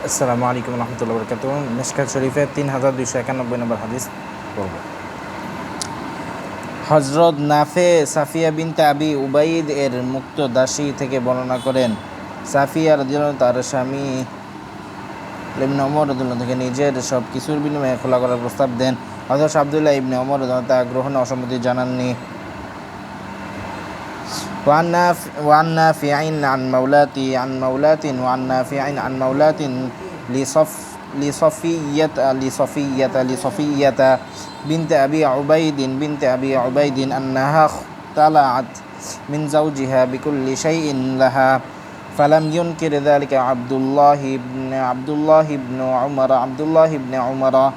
আসসালামু আলাইকুম রহমতুল্লাহ বরকাত মিসকাত শরীফের তিন হাজার দুইশো একানব্বই নম্বর হাদিস পড়ব। হজরত নাফে সাফিয়া বিনতে আবি উবাইদ এর মুক্ত দাসী থেকে বর্ণনা করেন, সাফিয়া রদিয়াল্লাহু তার স্বামী ইবনে ওমর রদিয়াল্লাহু থেকে নিজের সব কিছুর বিনিময়ে খোলা করার প্রস্তাব দেন। হজরত আবদুল্লাহ ইবনে ওমর রদিয়াল্লাহু তা গ্রহণে অসম্মতি জানাননি। وعن وعن نافع عن مولاتي عن مولات وعن نافع عن مولات لصف لصفية لصفية لصفية بنت أبي عبيد بنت أبي عبيد أنها اختلعت من زوجها بكل شيء لها فلم ينكر ذلك عبد الله بن عبد الله بن عمر عبد الله بن عمر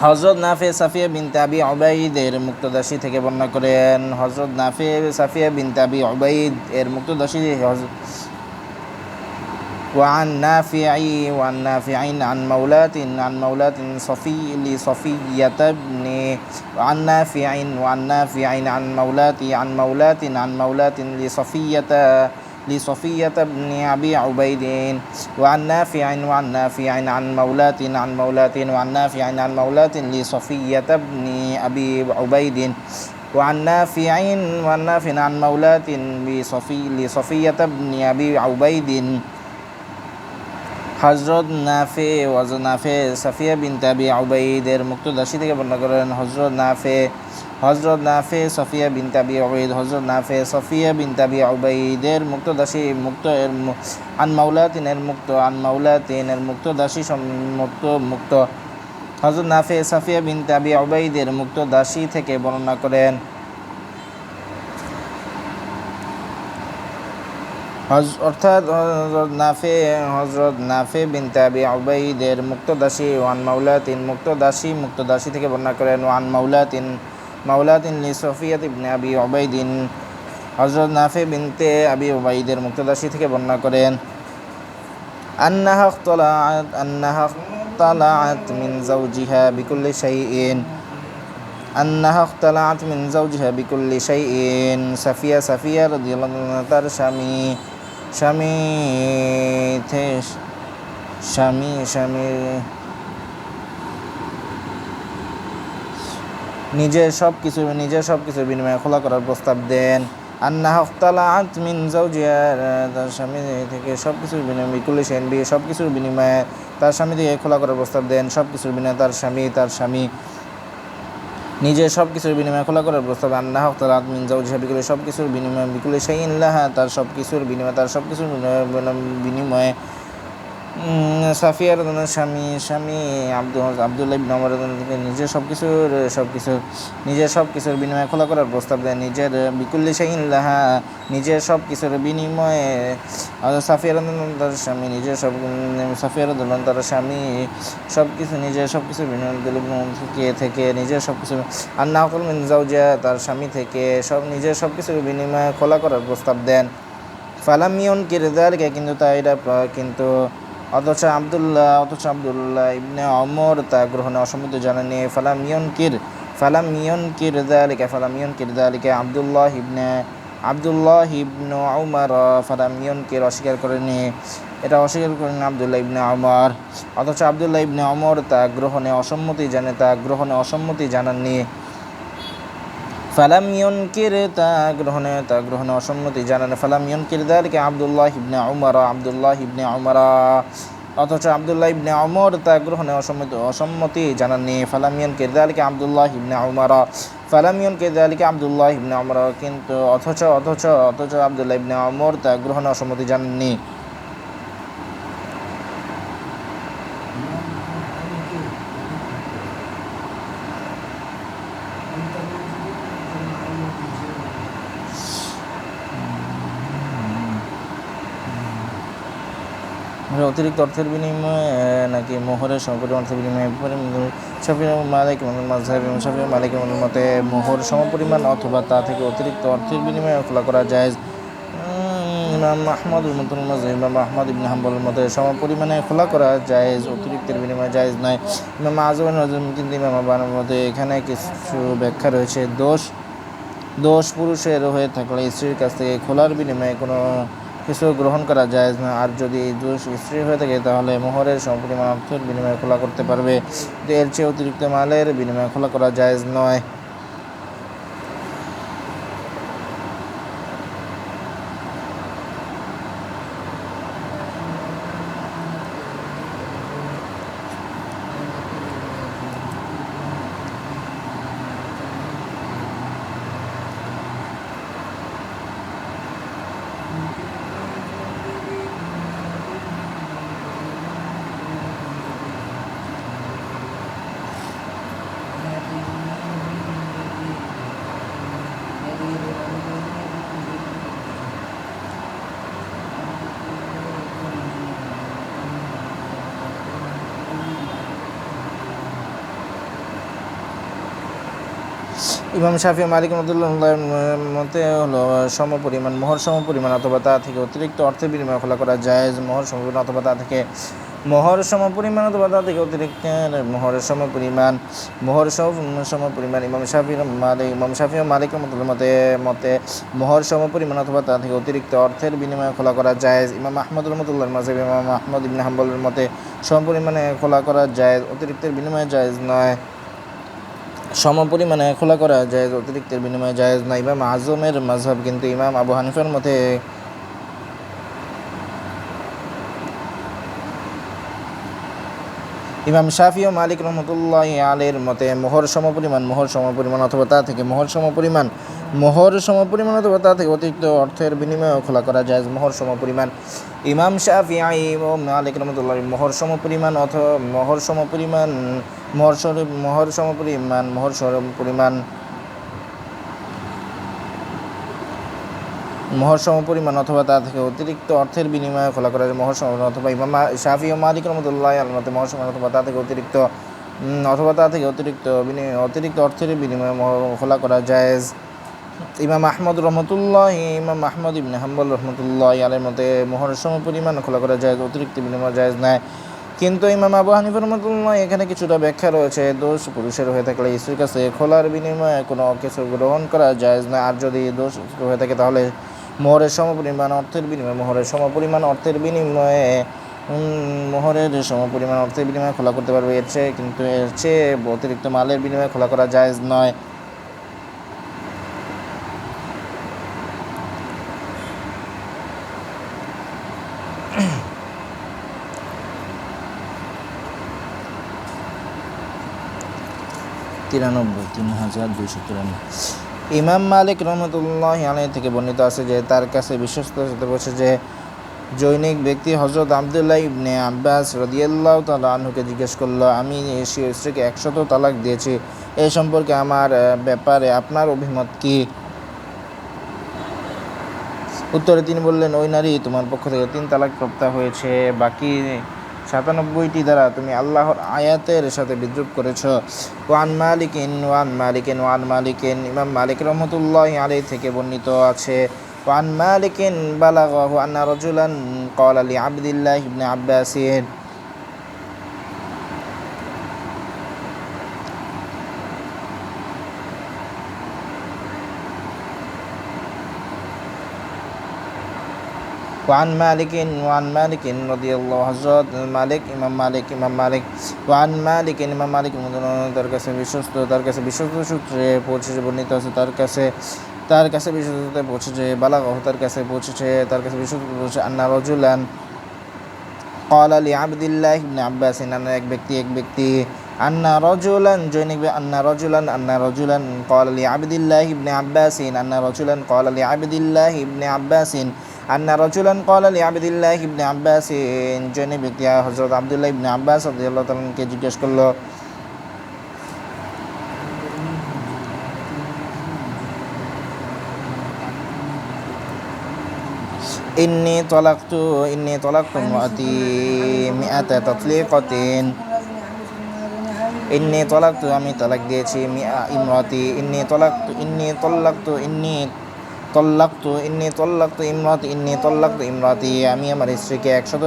হজরত নাফে সাফিয়া বিন তাবি অবাইদের মুক্তদাসী থেকে বর্ণনা করেন হজরত নাফে সাফিয়া বিন তাবি অবাইদ এর মুক্তদাসী হজ- وعن نافع وعن نافع عن مولاة عن مولاة صفي لصفية بن وعن نافع وعن نافع عن مولاة عن مولاة عن مولاة لصفية لصفية بن أبي عبيد وعن نافع وعن نافع عن مولاة عن مولاة وعن نافع عن مولاة لصفية بن أبي عبيد وعن نافع وعن نافع عن مولاة لصفي لصفية بن أبي عبيد হজরত নাফে ওয়াজ নাফে সাফিয়া বিন তাবি আউবাইদের মুক্ত দাসী থেকে বর্ণনা করেন হজরত নাফে হজরত নাফে সফিয়া বিন তাবি আউবাইদ হজরত নাফে সফিয়া বিন তাবি আউবাইদের মুক্ত দাসী মুক্ত এর আন মাউলাতিনের মুক্ত, আন মাউলাতিনের মুক্ত দাসী সম- মুক্ত। মুক্ত হজরত নাফে সাফিয়া বিন তাবি আউবাইদের মুক্ত দাসী থেকে বর্ণনা করেন অর্থাৎ হজরত নাফে হজরত নাফে বিন তাবি আবাইদের মুক্তদাসী, ওয়ান মাউলা তিন মুক্তদাসী মুক্তদাসী থেকে বর্ণনা করেন, ওয়ান মাউলা তিন মাউলা তিন লি সফিয়াত ইবনে আবি ওবাইদিন হজরত নাফে বিনতে আবি ওবাইদের মুক্তদাসী থেকে বর্ণনা করেন, আন্নাহা তলাআত আন্নাহা তলাআত মিন জাওজিহা বিকুল্লি শাইইন। আন্নাহা তলাআত মিন জাওজিহা বিকুল্লি শাইইন। সাফিয়া সাফিয়া রাদিয়াল্লাহু তার স্বামী। স্বামী স্বামী স্বামী নিজের সব কিছু নিজের সব কিছুর বিনিময়ে খোলা করার প্রস্তাব দেন। আন্না হফতালাত মিন জাউজিয়া তার স্বামী থেকে সব কিছুর বিনিময়ে, বিকুল সেন বিয়ে সব কিছুর বিনিময়ে তার স্বামী থেকে খোলা করার প্রস্তাব দেন। সব কিছুর বিনিময়ে তার স্বামী তার স্বামী নিজের সব কিছুর বিনিময়ে খোলা করার প্রস্তাব, আন্না হকতালাত আদমিন জাউজিহা বিকুলে সব কিছুর বিনিময়ে বিকুলে সেই ইল্লাহা তার সব কিছুর বিনিময়ে, তার সব কিছুর বিনিময়ে উম, সাফিয়ার স্বামী স্বামী আব্দুল আবদুল্লাহ ইবনে ওমর থেকে নিজের সব কিছুর সব কিছু নিজের সব কিছুর বিনিময়ে খোলা করার প্রস্তাব দেয়। নিজের বিকুল্লি শাহিন লাহা নিজের সব কিছুর বিনিময়ে সাফিয়ার তার স্বামী নিজের সব সাফিয়া সাফিয়ার তার স্বামী সব কিছু নিজের সব কিছুর বিনিময়ে থেকে থেকে নিজের সব কিছু আর না হকল মিন তার স্বামী থেকে সব নিজের সব কিছুর বিনিময়ে খোলা করার প্রস্তাব দেন। ফালামিয়ন কিরদারকে কিন্তু তা এটা কিন্তু অথচ আবদুল্লাহ অথচ আবদুল্লাহ ইবনে অমর তা গ্রহণে অসম্মতি জানানি ফালামিয়ন কির ফালামিয়ন কিরদালিকে ফালামিয়ন কিরদালিকে আবদুল্লাহ ইবনে, আবদুল্লাহ ইবনু উমর ফালামিয়ন কির অস্বীকার করেনি এটা অস্বীকার করেন আবদুল্লাহ ইবনে অমর অথচ আবদুল্লাহ ইবনে অমর তা গ্রহণে অসম্মতি জানে, তা গ্রহণে অসম্মতি জানাননি। ফালাম ইয়নকির, তা গ্রহণে তা গ্রহণে অসম্মতি জানান। ফালাম ইয়নকির দালকে আবদুল্লাহ ইবনে উমর, আবদুল্লাহ ইবনে উমর। অথচ আবদুল্লাহ ইবনে অমর তা গ্রহণে অসম্মতি অসম্মতি জানাননি। ফালাম ইয়নকির দালকে আবদুল্লাহ ইবনে উমর। ফালাম ইয়নকির দালকে আবদুল্লাহ ইবনে উমর, কিন্তু অথচ অথচ অথচ আবদুল্লাহ ইবনে অমর তা গ্রহণে অসম্মতি জানাননি। অতিরিক্ত অর্থের বিনিময়ে নাকি মোহরের সমপরিমাণ অর্থের বিনিময়ে শফি মালিক মাঝহাব এবং শফি মালিক মতে মোহর সমপরিমাণ অথবা তা থেকে অতিরিক্ত অর্থের বিনিময়ে খোলা করা যায় ইমাম আহমদ মতুল মাঝহাব ইমাম আহমদ ইবনে হাম্বলের মতে সমপরিমাণে খোলা করা জায়েজ, অতিরিক্তের বিনিময়ে জায়েজ নয়। ইমাম আজম নজম কিন্তু ইমাম আবানের মতে এখানে কিছু ব্যাখ্যা রয়েছে। দোষ দোষ পুরুষের হয়ে থাকলে স্ত্রীর কাছ থেকে খোলার বিনিময়ে কোনো কিছু গ্রহণ করা যায় না। আর যদি দোষ স্ত্রী হয়ে থাকে, তাহলে মোহরের সম্পূর্ণ অর্থের বিনিময়ে খোলা করতে পারবে। এর চেয়ে অতিরিক্ত মালের বিনিময়ে খোলা করা যায় নয়। ইমাম শাফি মালিক রহমতুল্লাহ মতে হলো, সম পরিমাণ মোহর সম পরিমাণ অথবা তা থেকে অতিরিক্ত অর্থের বিনিময় খোলা করা যায় মোহর সম পরিমাণ অথবা তা থেকে মোহর সম পরিমাণ অথবা তা থেকে অতিরিক্ত মোহরের সম পরিমাণ মোহর সম পরিমাণ ইমাম শাফি মালিক, ইমাম শাফি মালিক রহমতুল্লাহ মতে মতে মোহর সম পরিমাণ অথবা তা থেকে অতিরিক্ত অর্থের বিনিময় খোলা করা যায় ইমাম আহমদ রহমতুল্লাহ মাসিব ইমাম আহমদ ইবিন হাম্বলের মতে, সম পরিমাণে খোলা করা যায় অতিরিক্তের বিনিময়ে জায়েজ নয়। সম পরিমাণে খোলা করা যায়, অতিরিক্তের বিনিময়ে জায়েজ না ইমাম আজমের মাঝহব কিন্তু ইমাম আবু হানিফার মতে ইমাম শাফি ও মালিক রহমতুল্লাহ আলের মতে মোহর সমপরিমাণ মোহর সমপরিমাণ অথবা তা থেকে মোহর সমপরিমাণ মোহর সমপরিমাণ অথবা তা থেকে অতিরিক্ত অর্থের বিনিময়ে খোলা করা যায় মোহর সমপরিমাণ। ইমাম শাফি আই ও মালিক রহমতুল্লাহ মোহর সমপরিমাণ অথবা মোহর সমপরিমাণ, মোহর মোহর সমপরিমাণ মোহর সমপরিমাণ মোহর পরিমাণ অথবা তা থেকে অতিরিক্ত অর্থের বিনিময়ে খোলা করা যায় মোহর অথবা ইমাম শাফি ও মালিক রহমতুল্লাহ আল মতে মোহর অথবা তা থেকে অতিরিক্ত অথবা তা থেকে অতিরিক্ত অতিরিক্ত অর্থের বিনিময়ে খোলা করা জায়েজ। ইমাম আহমদ রহমতুল্লাহ, ইমাম আহমদ ইবনে হাম্বল রহমতুল্লাহ আলের মতে মোহর সম পরিমাণ খোলা করা যায় অতিরিক্ত বিনিময় জায়েজ নয়। কিন্তু ইমাম আবু হানিফ রহমতুল্লাহ এখানে কিছুটা ব্যাখ্যা রয়েছে। দোষ পুরুষের হয়ে থাকলে স্ত্রীর কাছে খোলার বিনিময়ে কোনো কিছু গ্রহণ করা জায়েজ নয়। আর যদি দোষ হয়ে থাকে তাহলে মোহরের সমপরিমাণ অর্থের বিনিময়ে, মোহরের সমপরিমাণ অর্থের বিনিময়ে মোহরের সমপরিমাণ অর্থের বিনিময়ে খোলা করতে পারবে। এর চেয়ে কিন্তু এর চেয়ে অতিরিক্ত মালের বিনিময়ে খোলা করা জায়েজ নয়। তিরানব্বই, তিন হাজার দুইশো তিরানব্বই। ইমাম মালিক রহমতুল্লাহ আলাই থেকে বর্ণিত আছে যে তার কাছে বিশ্বস্ত বসে যে জৈনিক ব্যক্তি হজরত আবদুল্লাহ ইবনে আব্বাস রদিয়াল্লাহ তালা আনহুকে জিজ্ঞেস করল, আমি স্ত্রীকে একশত তালাক দিয়েছি এই সম্পর্কে আমার ব্যাপারে আপনার অভিমত কি? উত্তরে তিনি বললেন, ওই নারী তোমার পক্ষ থেকে তিন তালাক প্রাপ্ত হয়েছে, বাকি সাতানব্বইটি দ্বারা তুমি আল্লাহর আয়াতের সাথে বিদ্রুপ করেছ ওয়ান মালিকিন ওয়ান মালিকিন ওয়ান মালিকিন ইমাম মালিক রহমতুল্লাহ আলী থেকে বর্ণিত আছে ওয়ান মালিকিন বালাগাহু আন্না রজুলান قال لعبد الله بن عباس وعن مالك وعن مالك رضي الله حضرت মালিক ইমাম মালিক ইমাম মালিক ওয়ান মালিক ইমাম মালিক তার কাছে বিশ্বস্ত তার কাছে বিশ্বস্ত সূত্রে পৌঁছেছে বর্ণিত আছে তার কাছে তার কাছে বিশ্বস্ততে পৌঁছেছে বালাগাহ তার কাছে পৌঁছেছে তার কাছে বিশ্বস্ত পৌঁছে আন্না রজুলান قال لعبد الله بن عباس أن এক ব্যক্তি এক ব্যক্তি أن رجلا জৈনিক أن رجلا أن رجلا قال لعبد الله بن عباس أن رجلا قال لعبد الله بن عباس أن رجلا قال لعبد الله بن عباس জৈনিক ব্যক্তি হযরত আব্দুল্লাহ ইবনে আব্বাস রাদিয়াল্লাহু তাআলা কে জিজ্ঞেস করলো إني طلقت إني طلقت امرأتي مئة تطليقة إني طلقت আমি তালাক দিয়েছি মিয়া ইমরাতি ইন্নি তলাক্তু ইন্নি তল্লাক্তু ইন্নি তল্লাক্তু, ইন্নি তল্লাক্তু ইমরাতি, ইন্নি তল্লাক্তু ইমরাতি, আমি আমার স্ত্রীকে একশত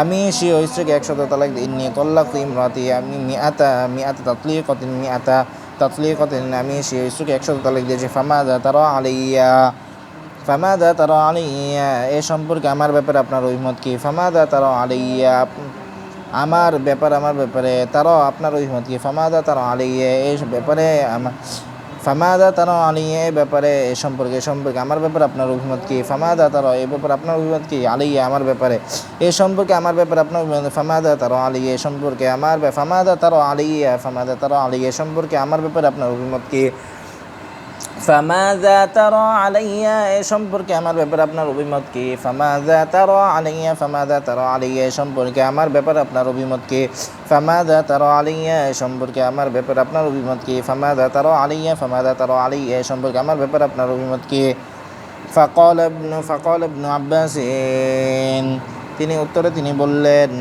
আমি সে স্ত্রীকে একশত তালাক ইন্নি তল্লাক্তু ইমরাতি, আমি মিয়াতা মিয়াতা তাতলিকতিন মিয়াতা তাতলিকতিন আমি সে স্ত্রীকে একশত তালাক দিয়েছি, ফামাদা তারা আলাইয়া ফামাদা তারা আলিয়া এ সম্পর্কে আমার ব্যাপারে আপনার অভিমত কি? ফামাদা তারা আলিয়া আমার ব্যাপার, আমার ব্যাপারে তারাও আপনার অভিমত কি? ফামাদা তারা আলিয়া এই ব্যাপারে আমার ফামাদা তারা এ ব্যাপারে, এ সম্পর্কে এ সম্পর্কে আমার ব্যাপারে আপনার অভিমত কি? ফামাদা তারা, এ ব্যাপারে আপনার অভিমত কি? আলিয়া আমার ব্যাপারে, এ সম্পর্কে আমার ব্যাপারে আপনার অভিমত ফামাদা তারা আলিয়া এ সম্পর্কে আমার ফামাদা তারা আলিয়া ফামাদা তারা আলিয়া সম্পর্কে আমার ব্যাপারে আপনার অভিমত কি? ফামাজা তারা আলাইয়া এ সম্পর্কে আমার ব্যাপারে আপনার অভিমত কি? ফামাজা তারা আলাইয়া ফামাজা তারা আলাইয়া এ সম্পর্কে আমার ব্যাপারে আপনার অভিমত কি? ফামাজা তারা আলাইয়া এ সম্পর্কে আমার ব্যাপারে আপনার অভিমত কি? ফামাজা তারা আলাইয়া ফামাজা তারা আলাইয়া এ সম্পর্কে আমার ব্যাপারে আপনার অভিমত কি? ফাকল ইবনু ফাকল ইবনু আব্বাসিন তিনি উত্তরে তিনি বললেন,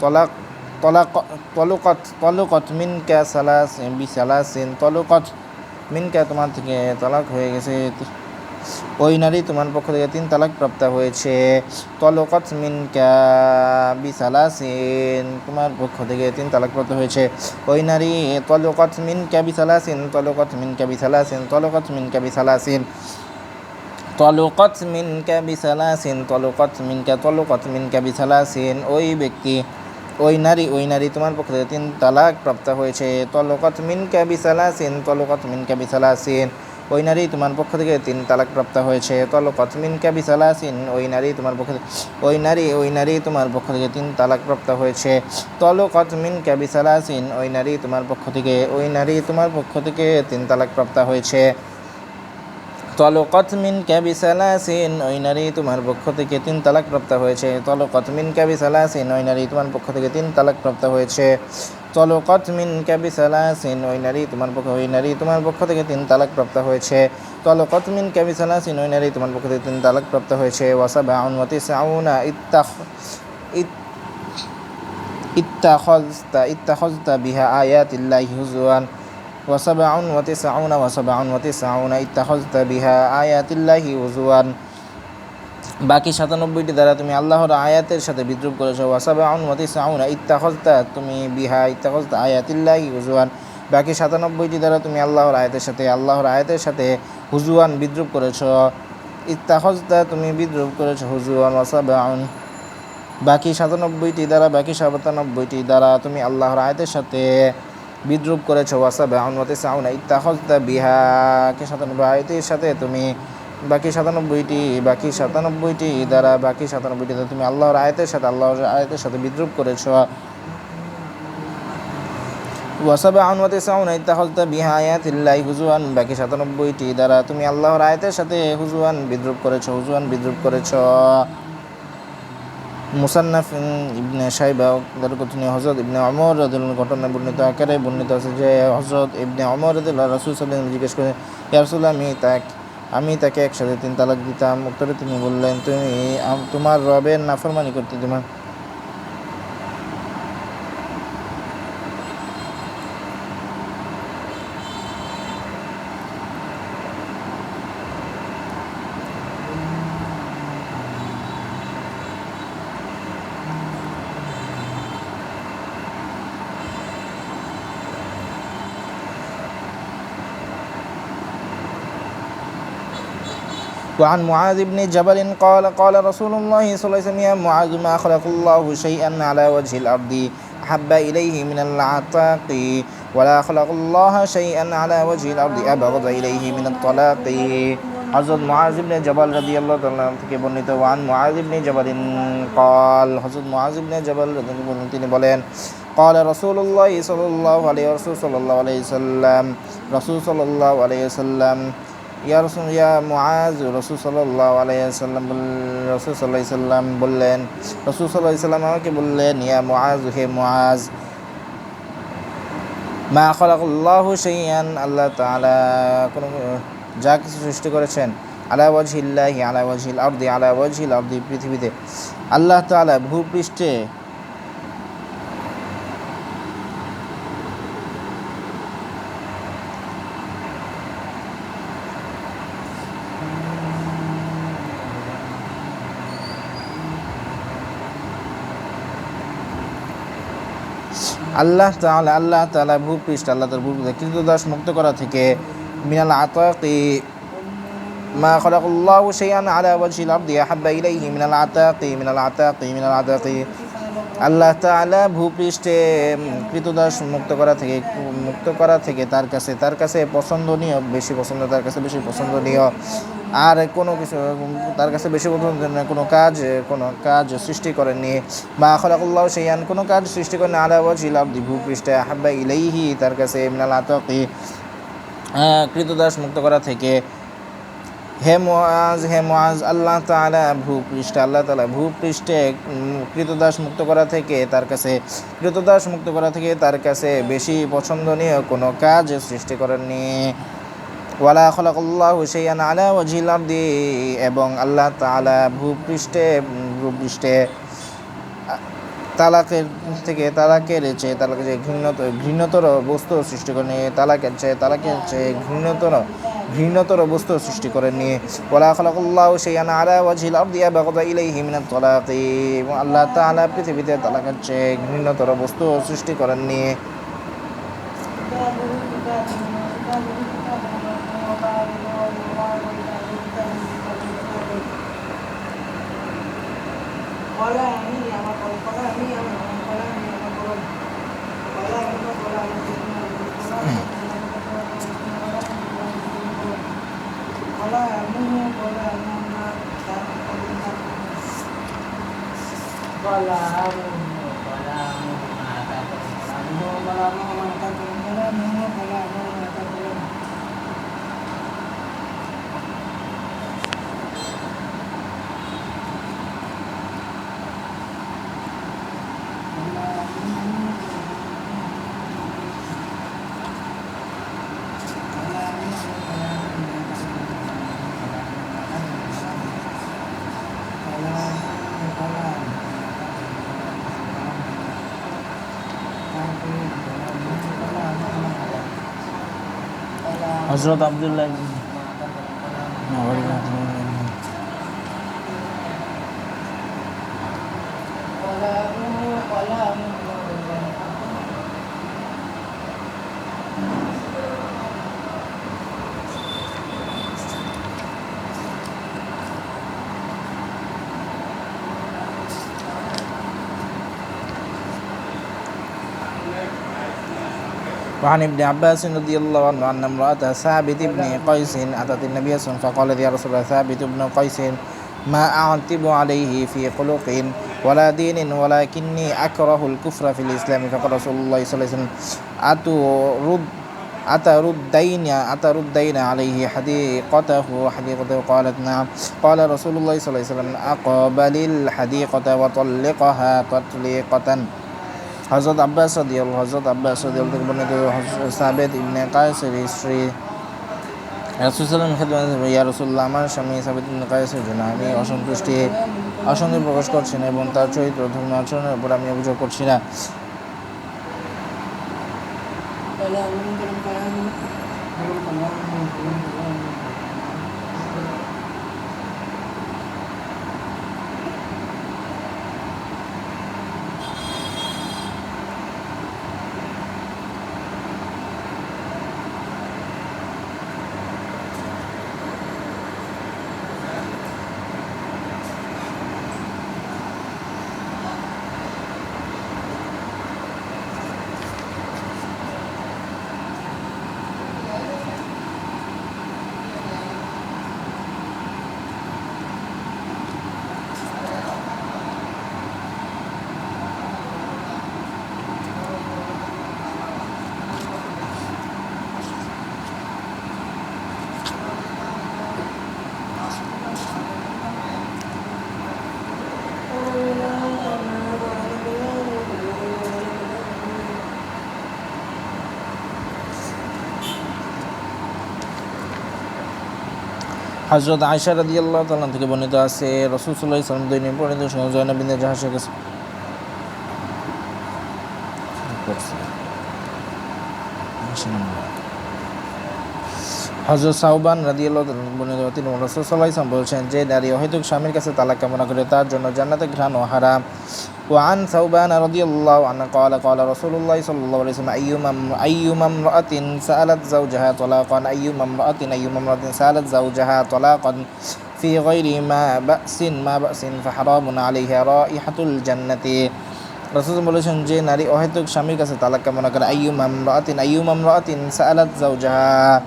তলাক তলাক তলুকত তলুকত মিনকা সালাস বি সালাসিন। তলুকত মিনকা তোমার থেকে তালাক হয়ে গেছে। ওই নারী তোমার পক্ষ থেকে তিন তালাক প্রাপ্ত হয়েছে। তলকত মিনকা বিসালাসিন, তোমার পক্ষ থেকে তিন তালাক প্রাপ্ত হয়েছে। ওই নারী, তলকত মিনকা বিসালাসিন, তলকত মিনকা বিসালাসিন, তলকত মিনকা বিসালাসিন। তলকত মিনকা বিসালাসিন, তলকত মিনকা তলকত মিনকা বিসালাসিন। ওই ব্যক্তি ওই নারী ওই নারী তোমার পক্ষ থেকে তিন তালাক প্রাপ্ত হয়েছে। তলকত মিনকা বিসালাসিন তলকত মিনকা বিসালাসিন ওই নারী তোমার পক্ষ থেকে তিন তালাক প্রাপ্ত হয়েছে। তলকত মিনকা বিসালাসিন ওই নারী তোমার পক্ষ থেকে, ওই নারী ওই নারী তোমার পক্ষ থেকে তিন তালাক প্রাপ্ত হয়েছে। তলকত মিনকা বিসালাসিন ওই নারী তোমার পক্ষ থেকে, ওই নারী তোমার পক্ষ থেকে তিন তালাক প্রাপ্ত হয়েছে। তলকত মিন ক্যাবি সালাসিন ওই নারী তোমার পক্ষ থেকে তিন তালাক প্রাপ্ত হয়েছে। তলকত মিন ক্যাবি সালাসিন ওই নারী তোমার পক্ষ থেকে তিন তালাক প্রাপ্ত হয়েছে। তলকত মিন ক্যাবি সালাসিন ওই নারী তোমার পক্ষ, ওই নারী তোমার পক্ষ থেকে তিন তালাক প্রাপ্ত হয়েছে। তলকত মিন ক্যাবি সালাসিন ওই নারী তোমার পক্ষ থেকে তিন তালাক প্রাপ্ত হয়েছে। ওয়াসাবা আউনমতি সাউনা ইত্তাখ ইত্তাখজতা ইত্তাখজতা বিহা আয়াতিল্লাহি হুজুয়ান وسبع وتسعون وسبع وتسعون اتخذت بها آيات الله হুজুয়ান বাকি সাতানব্বইটি দ্বারা তুমি আল্লাহর আয়াতের সাথে বিদ্রুপ করেছো ওয়াসাবা আউন মতি সাউনা ইত্তাখজতা তুমি বিহা ইত্তাখজতা আয়াতিল্লাহি হুজুয়ান বাকি সাতানব্বইটি দ্বারা তুমি আল্লাহর আয়াতের সাথে আল্লাহর আয়াতের সাথে হুজুয়ান বিদ্রুপ করেছ ইত্তাখজতা তুমি বিদ্রুপ করেছো হুজুয়ান ওয়াসাবা আউন বাকি সাতানব্বইটি দ্বারা বাকি সাতানব্বইটি দ্বারা তুমি আল্লাহর আয়াতের সাথে বিদ্রুপ করেছ, ওয়াসাবে আউনমতে সাউনা ইত্তাহজদা বিহাকে সাতানব্বই আয়তের সাথে তুমি বাকি সাতানব্বইটি বাকি সাতানব্বইটি দ্বারা বাকি সাতানব্বইটি দ্বারা তুমি আল্লাহর আয়তের সাথে, আল্লাহর আয়তের সাথে বিদ্রুপ করেছ। ওয়াসাবে আউনমতে সাউনা ইত্তাহজদা বিহা আয়াতিল্লাহি হুজুয়ান, বাকি সাতানব্বইটি দ্বারা তুমি আল্লাহর আয়তের সাথে হুজুয়ান বিদ্রুপ করেছ, হুজুয়ান বিদ্রুপ করেছ। মুসান্নাফ ইবনে সাইবা কথনে হজরত ইবনে অমর রদুল ঘটনায় বর্ণিত আকারে বর্ণিত আছে যে হজরত ইবনে অমর রাজুল্লাহ রাসুল সাল্লাম জিজ্ঞেস করে ইয়ারসুল আমি তাক, আমি তাকে একসাথে তিন তালাক দিতাম। উত্তরে তিনি বললেন, তুমি তোমার রবের নাফরমানি করতে তোমার وعن معاذ بن جبل قال قال رسول الله صلى الله عليه وسلم يا معاذ ما خلق الله شيئا على وجه الأرض أحب إليه من العتاق ولا خلق الله شيئا على وجه الأرض أبغض إليه من الطلاق হজরত মুআজ ইবনে জবাল রাদিয়াল্লাহু তাআলা থেকে বর্ণিত ওয়ান মুআজ ইবনে জাবালিন قال হযরত মুআজ ইবনে জাবাল রাদিয়াল্লাহু আনহু তিনি বলেন قال رسول الله صلى الله عليه رسول صلى الله عليه وسلم رسول ইয়া রসুল, ইয়া মহাজ রসুল সাল্লাহ আলাইসাল্লাম রসুল সাল্লাহ সাল্লাম বললেন, রসুল সাল্লাহ সাল্লাম আমাকে বললেন, ইয়া মহাজ হে মহাজ মা খলাকুল্লাহ সেইয়ান আল্লাহ তালা কোনো, যা কিছু সৃষ্টি করেছেন আলাওয়াজিল্লাহি আলাওয়াজিল আর্দি আলাওয়াজিল আর্দি পৃথিবীতে, আল্লাহ তালা ভূপৃষ্ঠে আল্লাহ তাআলা আল্লাহ তাআলা ভূপৃষ্ঠ আল্লাহ তার ভূপৃষ্ঠ কৃত দাস মুক্ত করা থেকে মিনাল আতাকি মা খলাকুল্লাহ শাইআন আলা ওয়াজহিল আরদি আহাব্বা ইলাইহি মিনাল আতাকি মিনাল আতাকি মিনাল আতাকি আল্লাহ তাআলা ভূপৃষ্ঠে কৃতদাস মুক্ত করা থেকে, মুক্ত করা থেকে তার কাছে তার কাছে পছন্দনীয়, বেশি পছন্দ, তার কাছে বেশি পছন্দনীয়। আর কোনো কিছু, তার কাছে বেশি পছন্দনীয় কোনো কাজ কোনো কাজ সৃষ্টি করেননি। বা খলাকুল্লাহ সেইয়ান কোনো কাজ সৃষ্টি করেন আলা ওয়াজিল আব্দি, ভূপৃষ্ঠে হাব্বা ইলাইহি, তার কাছে মিনাল আতাকি কৃতদাস মুক্ত করা থেকে হে মোয়াজ হে মোয়াজ আল্লাহ তাআলা ভূপৃষ্ঠে, আল্লাহ তালা ভূপৃষ্ঠে কৃতদাস মুক্ত করা থেকে তার কাছে, কৃতদাস মুক্ত করা থেকে তার কাছে বেশি পছন্দনীয় কোনো কাজ সৃষ্টি করেননি। ওয়ালা খলাকুল্লাহ হুসাইয়ান আলা ওয়াজিল আরদি, এবং আল্লাহ তাআলা ভূপৃষ্ঠে ভূপৃষ্ঠে তালাকের থেকে তালাকের চেয়ে তালাকের চেয়ে ঘৃণত ঘৃণতর বস্তু সৃষ্টি করেনি তালাকের চেয়ে তালাকের চেয়ে ঘৃণতর ঘৃণতর বস্তু সৃষ্টি করেননি ওলা খলাকুল্লাহ সেইয়ান আলা ওয়াজিল আরদিয়া বাগদা ইলাইহি মিনাত তালাকি আল্লাহ তালা পৃথিবীতে তালাকের চেয়ে ঘৃণতর বস্তু সৃষ্টি করেননি কলা Palahan mo, palahan mo, mga tatapos. Sabi mo, palahan mo, mga tatapos. Palahan mo, palahan mo, mga tatapos. হজরত আবদুল্লাহ وعن ابن عباس رضي الله عنه أن امرأة ثابت بن قيس أتت النبي صلى الله عليه وسلم فقالت يا رسول الله ثابت بن قيس ما أعتب عليه في خلق ولا دين ولكني أكره الكفر في الإسلام. فقال رسول الله صلى الله عليه وسلم أترد أتردين أتردين عليه حديقته؟ حديقته قالت نعم. قال رسول الله صلى الله عليه وسلم أقبل الحديقة وطلقها تطليقة. হজরত আব্বাস সদিয়াল হজরত আব্বাস সদিয়াল থেকে বর্ণিত সাবেদ ইবনে কায়েসের স্ত্রী রাসুসাল্লাম খেদমত ইয়া রসুল্লাহ আমার স্বামী সাবেদ ইবনে কায়েসের জন্য আমি অসন্তুষ্টি অসন্তোষ প্রকাশ করছি না এবং তার চরিত্র ধর্ম আচরণের উপর আমি অভিযোগ করছি না হজরত আয়সা রাদি আল্লাহ তাল্লাহ থেকে বর্ণিত আছে, রসুল ইসলাম দৈনিক পরিণত জয়নবিন্দের জাহাজের কাছে হজরত সাহবান রাদি আল্লাহ বর্ণিত তিনি রসুল সাল্লাহ ইসলাম বলছেন, যে নারী অহেতুক স্বামীর কাছে তালাক কামনা করে তার জন্য জান্নাতে ঘ্রাণ ও হারাম। وعن ثوبان رضي الله عنه قال قال رسول الله صلى الله عليه وسلم أيما أيما امرأة سألت زوجها طلاقا أيما امرأة أيما امرأة سألت زوجها طلاقا في غير ما بأس ما بأس فحرام عليها رائحة الجنة. রসুল বলেছেন যে নারী অহেতুক স্বামীর কাছে তালাক কামনা করে। আইয়ুম আমরাতিন আইয়ুম আমরাতিন সাআলাত জাওজাহা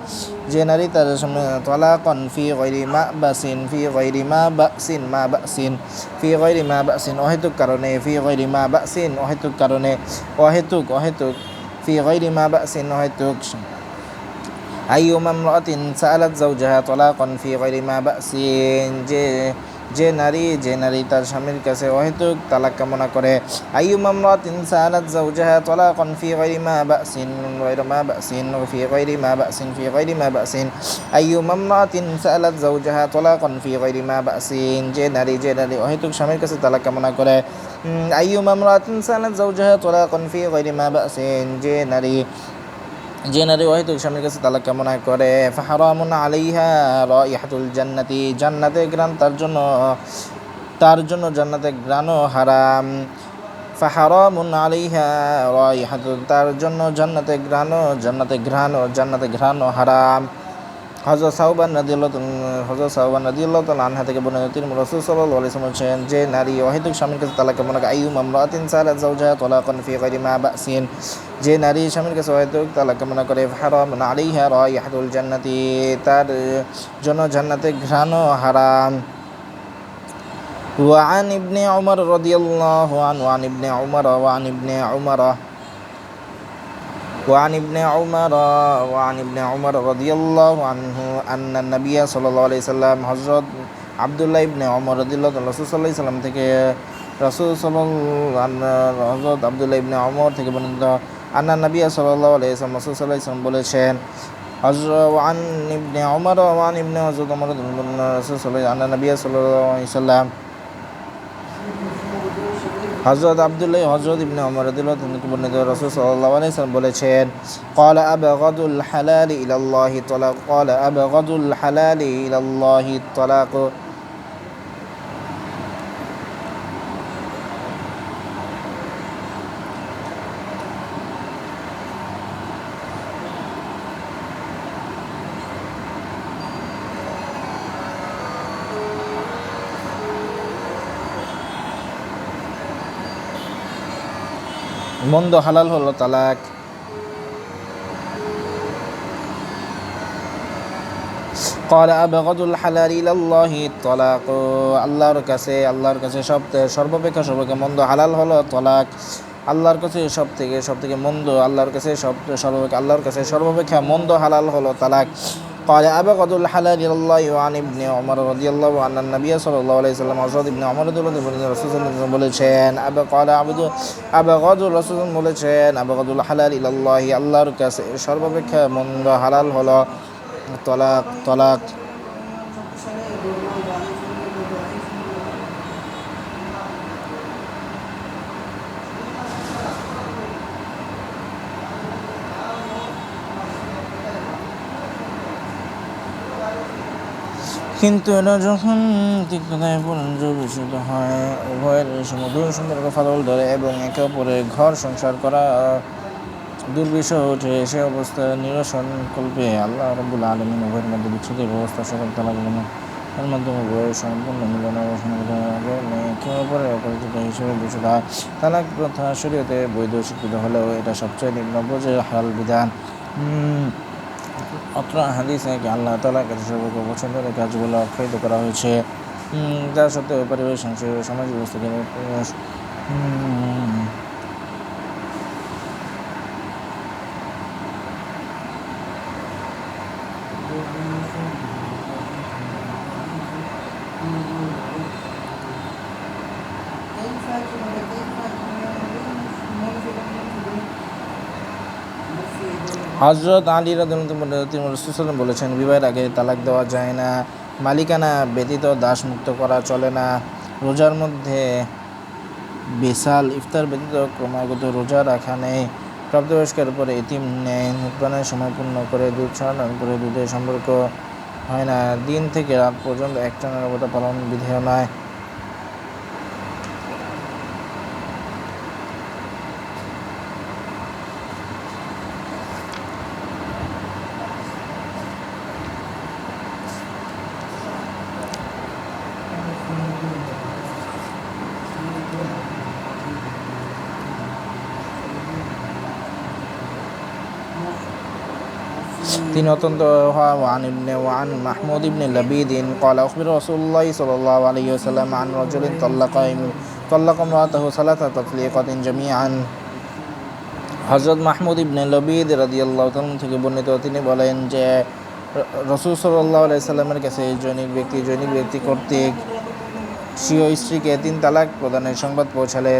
যে নারী তার সামনে তালাকন ফি গায়রি মা বাসিন, ফি গায়রি মা বাসিন মা বাসিন, ফি গায়রি মা বাসিন, অহেতুক কারণে, ফি গায়রি মা বাসিন, অহেতুক কারণে, অহেতুক অহেতুক, ফি গায়রি মা বাসিন, অহেতুক। আইয়ুম আমরাতিন সাআলাত জাওজাহা তালাকন ফি গায়রি মা বাসিন। যে যে নারী যে নারী তার স্বামীর কাছে অহেতুক তালাক কামনা করে। আইয়ুম আমরাতিন সাআলাত জাওজাহা তালাকান ফি গায়রি মা বাসিন গায়রি মা বাসিন ফি গায়রি মা বাসিন ফি গায়রি মা বাসিন। আইয়ুম আমরাতিন সাআলাত জাওজাহা তালাকান ফি গায়রি মা বাসিন যে নারী যে নারী অহেতুক স্বামীর কাছে তালাক কামনা করে। উম, আইয়ুম আমরাতিন সাআলাত জাওজাহা তালাকান ফি গায়রি মা বাসিন যে নারী যে নারী অহেতুক স্বামীর কাছে তালাক কামনা করে? ফাহারামুন আলাইহা রাইহাতুল জান্নাতি, জান্নাতে গ্রান তার জন্য তার জন্য জান্নাতে গ্রানও হারাম। ফাহারামুন আলাইহা রাইহাতুল, তার জন্য জান্নাতে গ্রানও, জান্নাতে ঘ্রাণও জান্নাতে ঘ্রাণও হারাম। হজরত সাহবান রাদিয়াল্লাহ হজরত সাহবান রাদিয়াল্লাহু তাআলা আনহা থেকে বর্ণিত তিনি রাসূল সাল্লাল্লাহু আলাইহি ওয়াসাল্লাম বলেছেন যে নারী অহেতুক স্বামীর কাছে তালাক কামনা করে আইয়ুম আমরাতিন সালাত যাওজাহা তালাকান ফি গায়রি মা বাসিন যে নারী স্বামীর কাছে অহেতুক তালাক কামনা করে হারাম আলাইহা রাইহাতুল জান্নাতি তার জন্য জান্নাতে ঘ্রাণও হারাম وعن ابن عمر رضي الله عنه وعن ابن عمر وعن ابن عمر وعن ابن عمر وعن ابن عمر رضي الله عنه أن النبي صلى الله عليه وسلم حضرت আবদুল্লাহ ইবনে ওমর রাদিয়াল্লাহু তাআলা রাসূল সাল্লাল্লাহু আলাইহি সাল্লাম থেকে রাসূল সাল্লাল্লাহু হযরত আবদুল্লাহ ইবনে ওমর থেকে বর্ণিত আন্না নবী সাল্লাল্লাহু আলাইহি ওয়াসাল্লাম রাসূল সাল্লাল্লাহু আলাইহি সাল্লাম বলেছেন হযরত ওয়ান ইবনে ওমর ওয়ান ইবনে হযরত ওমর রাসূল সাল্লাল্লাহু আন্না নবী সাল্লাল্লাহু আলাইহি সাল্লাম হজরত আবদুল্লাহ হজরত ইবনে অমর রাদিল্লাহ থেকে বর্ণিত রসুল সাল্লাহ আলি সাল্লাম বলেছেন কলা আবগদুল হালালি ইলাল্লাহি তলাক কলা আবগদুল হালালি ইলাল্লাহি তলাক মন্দ হালাল হলো তালাক قال أبغض الحلال إلى الله الطلاق আল্লাহর কাছে আল্লাহর কাছে সব সর্বাপেক্ষা সর্বাপেক্ষা মন্দ হালাল হলো তলাক আল্লাহর কাছে সব থেকে সব থেকে মন্দ আল্লাহর কাছে সব সর্বাপেক্ষা আল্লাহর কাছে সর্বাপেক্ষা মন্দ হালাল হলো তালাক قال أبغض الحلال إلى الله وعن ابن عمر رضي الله عنه النبي صلى الله عليه وسلم হযরত ইবনে ওমর রাদিয়াল্লাহু আনহু রাসূল সাল্লাল্লাহু আলাইহি ওয়াসাল্লাম বলেছেন আবা قال عبد أبغض রাসূল বলেছেন أبغض الحلال إلى الله আল্লাহর কাছে সর্বাপেক্ষা মন্দ হালাল হলো তলাক তলাক কিন্তু এটা যখন তিক্ততায় পরিবেশিত হয়, উভয়ের সমুদ্র সম্পর্ক ফাদল ধরে এবং একে অপরের ঘর সংসার করা দুর্বিষহ ওঠে সে অবস্থা নিরসন কল্পে আল্লাহ রব্বুল আলমিন উভয়ের মধ্যে বিচ্ছেদের ব্যবস্থা সকল তালাগুলো এর মাধ্যমে উভয়ের সম্পূর্ণ মিলন একে অপরের অপরিচিত হিসেবে বিশুদ্ধ হয়। তালাক প্রথা শরীয়তে বৈধ স্বীকৃত হলেও এটা সবচেয়ে নিম্ন যে হাল বিধান অত্র হাদিস নাকি আল্লাহ তালার কাছে সর্বকে পছন্দের কাজগুলো আখ্যায়িত করা হয়েছে? উম, যা সত্ত্বেও পারিবারিক সংসার সমাজ ব্যবস্থাকে হজরত আলী রাদুল্লাহ বলেছেন, বিবাহের আগে তালাক দেওয়া যায় না, মালিকানা ব্যতীত দাস মুক্ত করা চলে না, রোজার মধ্যে বিশাল ইফতার ব্যতীত ক্রমাগত রোজা রাখা নেই, প্রাপ্তবয়স্কের উপরে এতিম নেই নির্বাণের সময় পূর্ণ করে দুধ ছড়ানো করে দুধের সম্পর্ক হয় না, দিন থেকে রাত পর্যন্ত একটা নিরাপত্তা পালন বিধেয় নয়। তিনি অত্যন্ত ওয়ান ইবনে ওয়ান মাহমুদ ইবনে লবিদিন কলা উখবির রসুল্লাহ সাল্লাহ আলী সাল্লাম আন রজুলিন তল্লাকা তল্লাকম রাতাহু সালাতা তফলিকাতিন জামিয়ান হজরত মাহমুদ ইবনে লবিদ রাদিয়াল্লাহ থেকে বর্ণিত, তিনি বলেন যে রসুল সাল্লাহ সাল্লামের কাছে জৈনিক ব্যক্তি জৈনিক ব্যক্তি কর্তৃক স্বীয় স্ত্রীকে তিন তালাক প্রদানের সংবাদ পৌঁছালে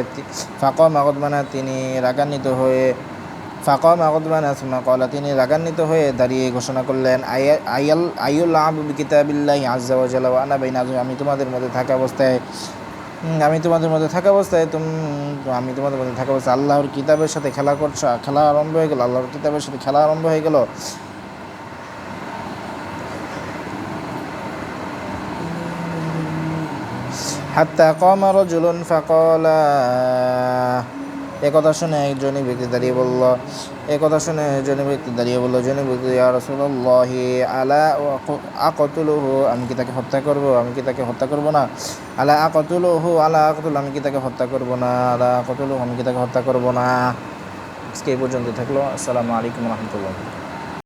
ফাঁকা মাগদমানা তিনি রাগান্বিত হয়ে ফাঁকা মাগদমানা সুমা কলা তিনি রাগান্বিত হয়ে দাঁড়িয়ে ঘোষণা করলেন, আয়া- আয়াল আইউল আবু কিতাবিল্লাহি আজ্জা ওয়া জাল্লা ওয়া আনা বাইনা আমি তোমাদের মধ্যে থাকা অবস্থায় আমি তোমাদের মধ্যে থাকা অবস্থায় তুম, আমি তোমাদের মধ্যে থাকা অবস্থায় আল্লাহর কিতাবের সাথে খেলা করছ, খেলা আরম্ভ হয়ে গেল, আল্লাহর কিতাবের সাথে খেলা আরম্ভ হয়ে গেল। হাত্তা কম রজুলুন ফাকলা এ কথা শুনে একজন ব্যক্তি দাঁড়িয়ে বলল, একথা কথা শুনে একজন ব্যক্তি দাঁড়িয়ে বলল, জন ব্যক্তি রসুল্লাহি আলা আকতুলুহু? আমি কি তাকে হত্যা করব? আমি কি তাকে হত্যা করব না? আলা আকতুলুহু, আলা আকতুল, আমি কি তাকে হত্যা করব না? আলা আকতুলুহু, আমি কি তাকে হত্যা করব না? আজকে এই পর্যন্ত থাকল। আসসালামু আলাইকুম রহমতুল্লাহ।